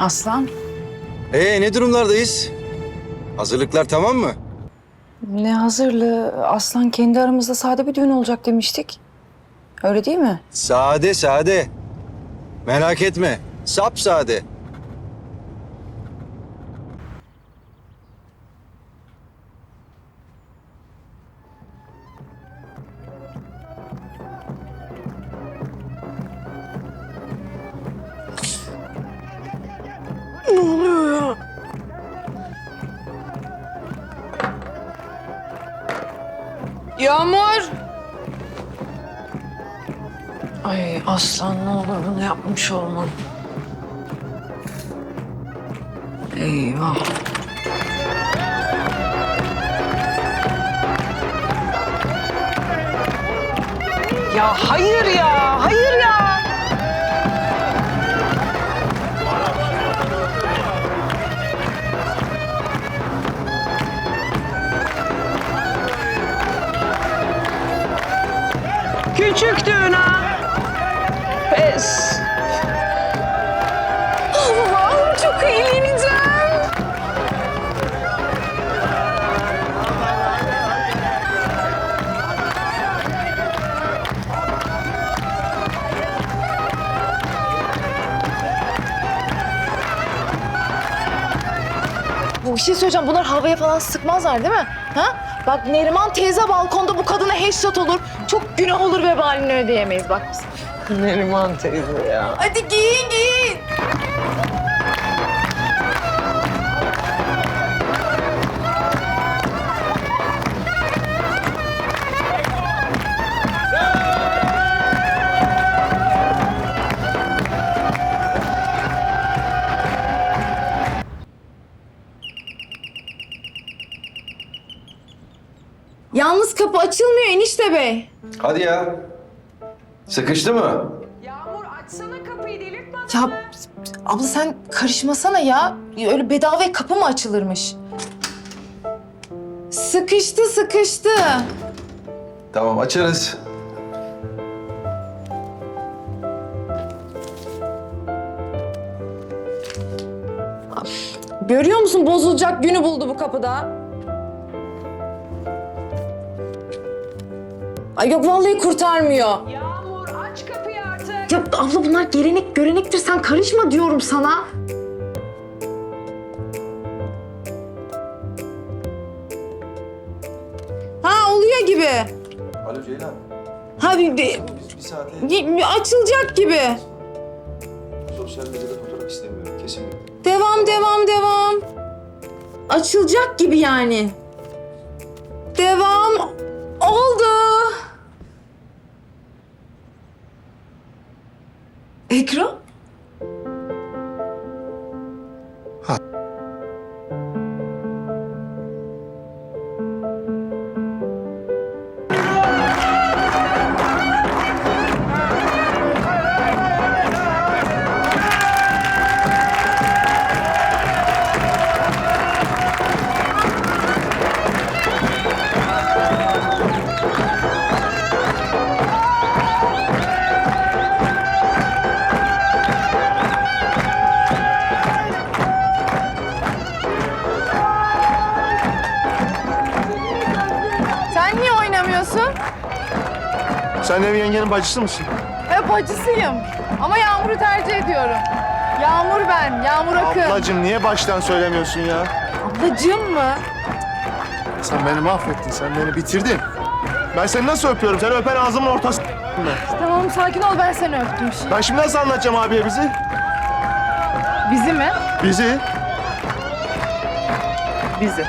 Aslan. Ee ne durumlardayız? Hazırlıklar tamam mı? Ne hazırlığı? Aslan kendi aramızda sade bir düğün olacak demiştik. Öyle değil mi? Sade sade. Merak etme. Sap sade. Yağmur! Ay Aslan ne olur bunu yapmış olma. Eyvah. Ya hayır ya, Küçük düğün ha. Pes. Bir şey söyleyeceğim. Bunlar havaya falan sıkmazlar değil mi? Ha? Bak Neriman teyze balkonda bu kadına headshot olur. Çok günah olur vebalini ödeyemeyiz bak. Neriman teyze ya. Hadi giyin giyin. Yalnız kapı açılmıyor enişte bey. Hadi ya. Sıkıştı mı? Yağmur açsana kapıyı delirtme. Ya abla sen karışmasana ya. Öyle bedavaya kapı mı açılırmış? Sıkıştı sıkıştı. Tamam açarız. Görüyor musun bozulacak günü buldu bu kapıda. Ay yok vallahi kurtarmıyor. Yağmur aç kapıyı artık. Ya abla bunlar gelenek görenektir sen karışma diyorum sana. Ha oluyor gibi. Alo Ceylan. Ha bir, bir- Biz bir saate bir açılacak gibi. sosyal medyada fotoğraf istemiyorum kesinlikle. Devam devam devam. Açılacak gibi yani. Sen ev yengenin bacısı mısın? Hep acısıyım. Ama Yağmur'u tercih ediyorum. Yağmur ben, Yağmur Akın. Ablacığım niye baştan söylemiyorsun ya? Ablacığım mı? Sen beni mahvettin, sen beni bitirdin. Ben seni nasıl öpüyorum? Seni öpen ağzımın ortası ben. Tamam sakin ol ben seni öptüm şimdi. Ben şimdi nasıl anlatacağım abiye bizi? Bizi mi? Bizi? Bizi.